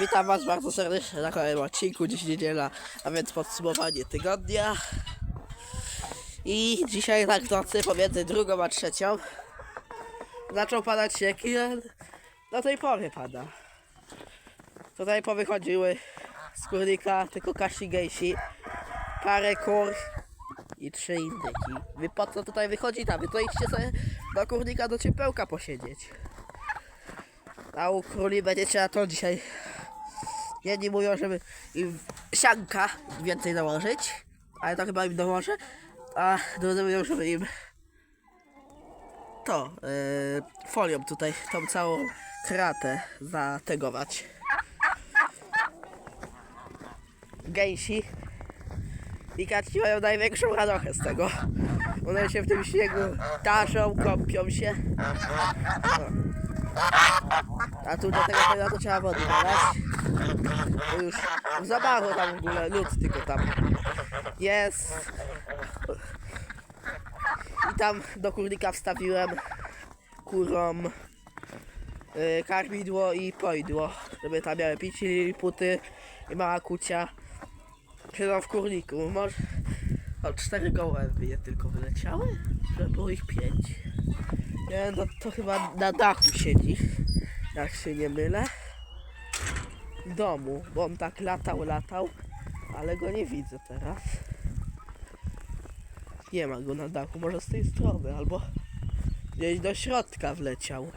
Witam Was bardzo serdecznie na kolejnym odcinku. Dziś niedziela, a więc podsumowanie tygodnia. I dzisiaj tak nocy pomiędzy drugą a trzecią zaczął padać śnieg i e, do tej pory pada. Tutaj powychodziły z kurnika tylko kashi gejsi, parę kur i trzy indyki. Wy po co tutaj wychodzi tam? Wy to idźcie sobie do kurnika do ciepełka posiedzieć. A u króli będzie trzeba to dzisiaj. Jedni mówią, żeby im sianka więcej nałożyć, ale to chyba im dołożę. A drudzy mówią, żeby im to yy, folią tutaj tą całą kratę zategować. Gęsi i kaczki mają największą radochę z tego. One się w tym śniegu taszą, kąpią się. A tu do tego to trzeba wody dodać. To już za tam w ogóle lód tylko tam jest. I tam do kurnika wstawiłem kurom y, karmidło i pojdło, żeby tam miały pić liliputy i mała kucia. Siedzą w kurniku. Może o cztery gołębie tylko wyleciały, żeby było ich pięć. Nie, no to chyba na dachu siedzi, jak się nie mylę. W domu, bo on tak latał, latał, ale go nie widzę teraz. Nie ma go na dachu, może z tej strony, albo gdzieś do środka wleciał.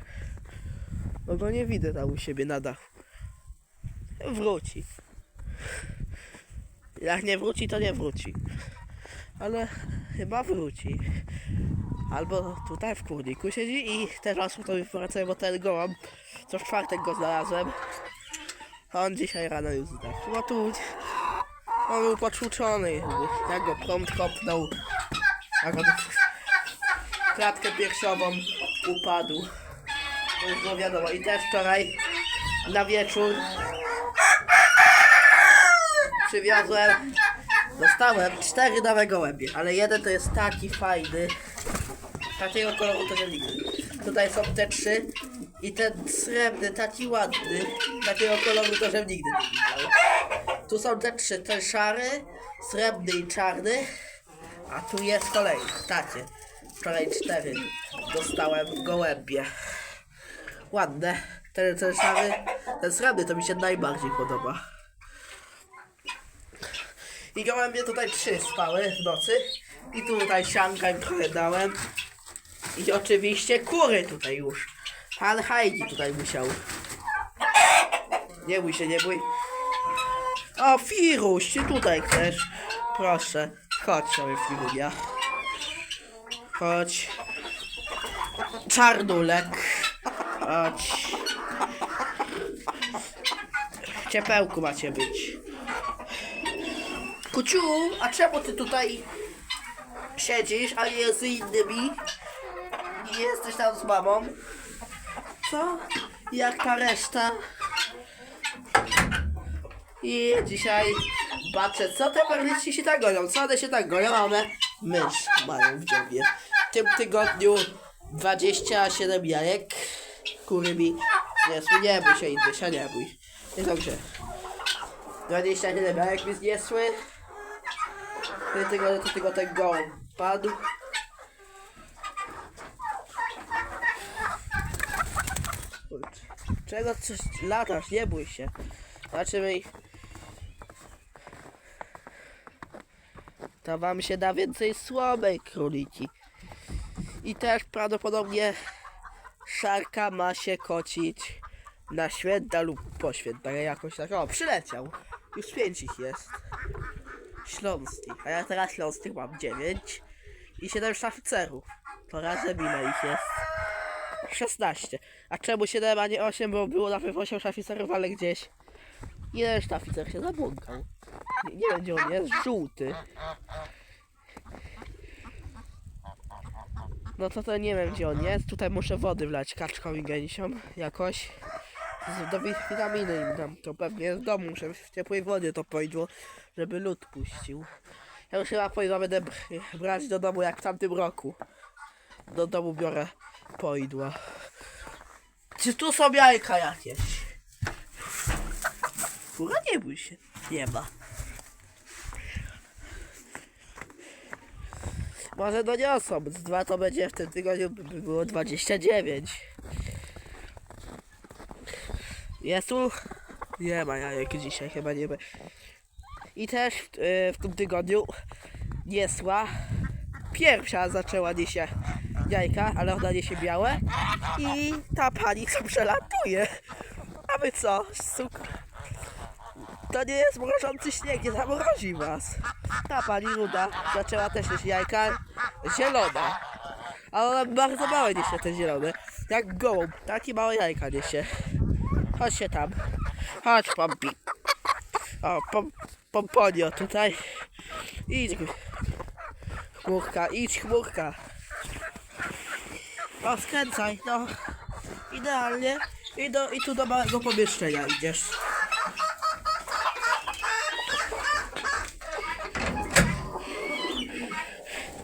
Bo go nie widzę tam u siebie na dachu. Wróci. Jak nie wróci, to nie wróci. Ale chyba wróci. Albo tutaj w kurniku siedzi i teraz to wracają, bo ten gołąb, co w czwartek go znalazłem. A on dzisiaj rano już zdechł. No tu on był potłuczony. Jak go prąd kopnął. Jak on klatkę piersiową upadł. To już wiadomo. I też wczoraj na wieczór przywiozłem Dostałem cztery nowe gołębie, ale jeden to jest taki fajny. Takiego koloru to nie nigdy. Tutaj są te trzy i ten srebrny, taki ładny. Takiego koloru to że nigdy nie widział. Tu są te trzy, ten szary, srebrny i czarny. A tu jest kolejny, takie. Wczoraj cztery dostałem w gołębie. Ładne. Ten, ten szary, ten srebrny to mi się najbardziej podoba. I gołębie tutaj trzy spały w nocy. I tutaj sianka im trochę dałem. I oczywiście kury tutaj już. Pan Heidi tutaj musiał. Nie bój się, nie bój. O, Firuś, ty tutaj chcesz? Proszę, chodź sobie, Firunia. Chodź. Czarnulek. Chodź. W ciepełku macie być. Kuciu, a czemu ty tutaj siedzisz, a nie z innymi? Nie jesteś tam z mamą? Co? Jak ta reszta? I dzisiaj patrzę, co te perliczki się tak goją? Co one się tak goją? One mysz mają w dziobie. W tym tygodniu 27 jajek. Kury mi nie, bój się Indysia, nie bój. Nie dobrze. 27 jajek mi zniesły. Ty tylko ten gołąb padł. Czego coś latasz? Nie bój się. Zobaczymy. To wam się da więcej słomej króliki. I też prawdopodobnie szarka ma się kocić na święta lub po świętach. Jakoś tak. O, przyleciał. Już pięć ich jest. Śląskich, a ja teraz Śląskich mam 9 i 7 sztaficerów. To razem ile ich jest? 16. A czemu 7, a nie 8, bo było nawet 8 sztaficerów, ale gdzieś jeden sztaficer się zabłąkał. Nie, nie wiem gdzie on jest, żółty. No to to nie wiem gdzie on jest. Tutaj muszę wody wlać kaczką i gęsiom jakoś. Z- Do wi- witaminy im dam. To pewnie w domu muszę w ciepłej wodzie to pojdło, żeby lód puścił. Ja już chyba pojdło będę br- brać do domu jak w tamtym roku. Do domu biorę pojdło. Czy tu są jajka jakieś? Kurwa, nie bój się. Nie ma. Może doniosą. Z dwa to będzie w tym tygodniu by było 29. Jest tu? Nie ma jajek dzisiaj, chyba nie ma. I też w, y, w tym tygodniu niesła pierwsza zaczęła niesie jajka, ale ona niesie białe i ta pani co przelatuje. A wy co? Suk... To nie jest mrożący śnieg, nie zamrozi was. Ta pani ruda zaczęła też nieść jajka zielone. A ona bardzo małe niesie te zielone. Jak gołąb, takie małe jajka niesie. Chodź się tam. Chodź, pompi. O, pom, pomponio tutaj. Idź. Chmurka, idź chmurka. O, skręcaj, no. Idealnie. I, do, I tu do małego pomieszczenia idziesz.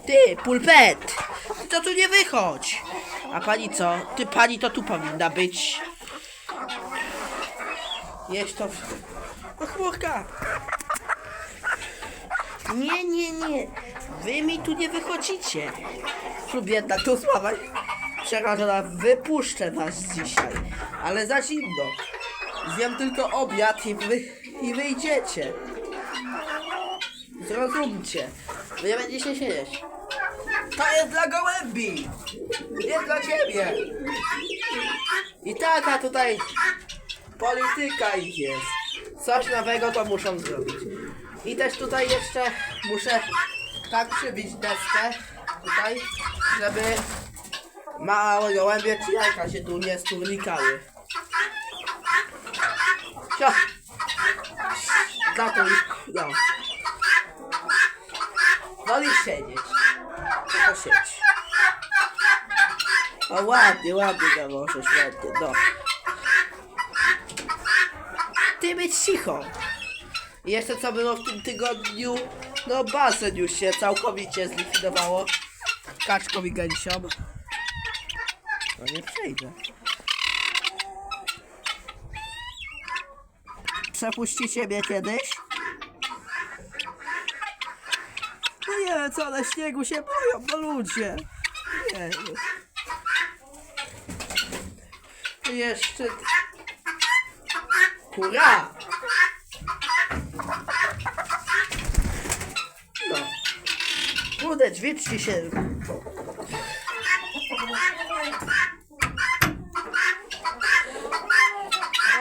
Ty, pulpet! Ty to tu nie wychodź! A pani co? Ty pani to tu powinna być. Jest to... O, chmurka! Nie, nie, nie. Wy mi tu nie wychodzicie. Lub jednak tu sława przerażona. Wypuszczę was dzisiaj. Ale za zimno. Zjem tylko obiad i wy, i wyjdziecie. Zrozumcie. Wy nie będziecie siedzieć. To jest dla gołębi. Nie dla ciebie. I taka tutaj polityka ich jest. Coś nowego to muszą zrobić. I też tutaj jeszcze muszę tak przybić deskę tutaj, żeby małe gołębie czy jajka się tu nie sturnikały. Sio. Za to ich, no. Wolisz siedzieć. To siedź. O ładnie, ładnie gaworzysz, ładnie, no. Ty być cicho. I jeszcze co było w tym tygodniu? No basen już się całkowicie zlikwidowało. Kaczką i gęsią. No nie przejdę. Przepuścicie mnie kiedyś? No nie wiem co, na śniegu się boją, no ludzie. Nie. Jeszcze... Hurra! No. Kurde, dźwiczcie się.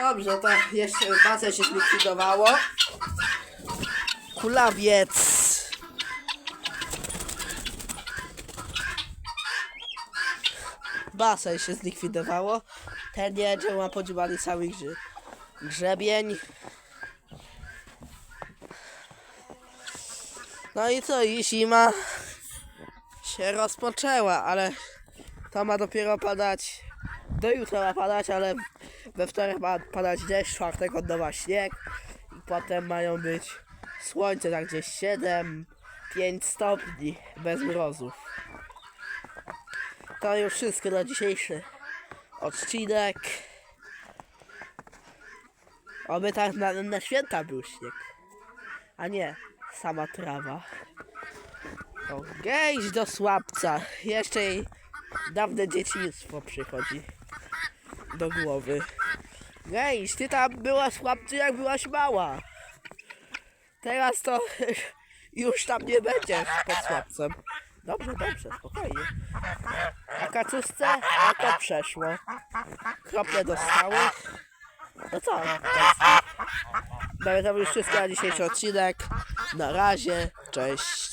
Dobrze, to jeszcze basen się zlikwidowało. Kulawiec. Basen się zlikwidowało. Ten jedzie, ma podziewany cały grze grzebień. No i co, i zima się rozpoczęła, ale to ma dopiero padać, do jutra ma padać, ale we wtorek ma padać deszcz, czwartek od nowa śnieg i potem mają być słońce tak gdzieś 7, 5 stopni bez mrozów. To już wszystko na dzisiejszy odcinek. Oby tak na, na święta był śnieg. A nie, sama trawa. O, do słabca. Jeszcze jej dawne dzieciństwo przychodzi do głowy. Gęś, ty tam byłaś słabcy jak byłaś mała. Teraz to już tam nie będziesz pod słabcem. Dobrze, dobrze, spokojnie. A kacusce? A to przeszło. Krople dostały. No co? Mamy tam już wszystko na dzisiejszy odcinek. Na razie, cześć.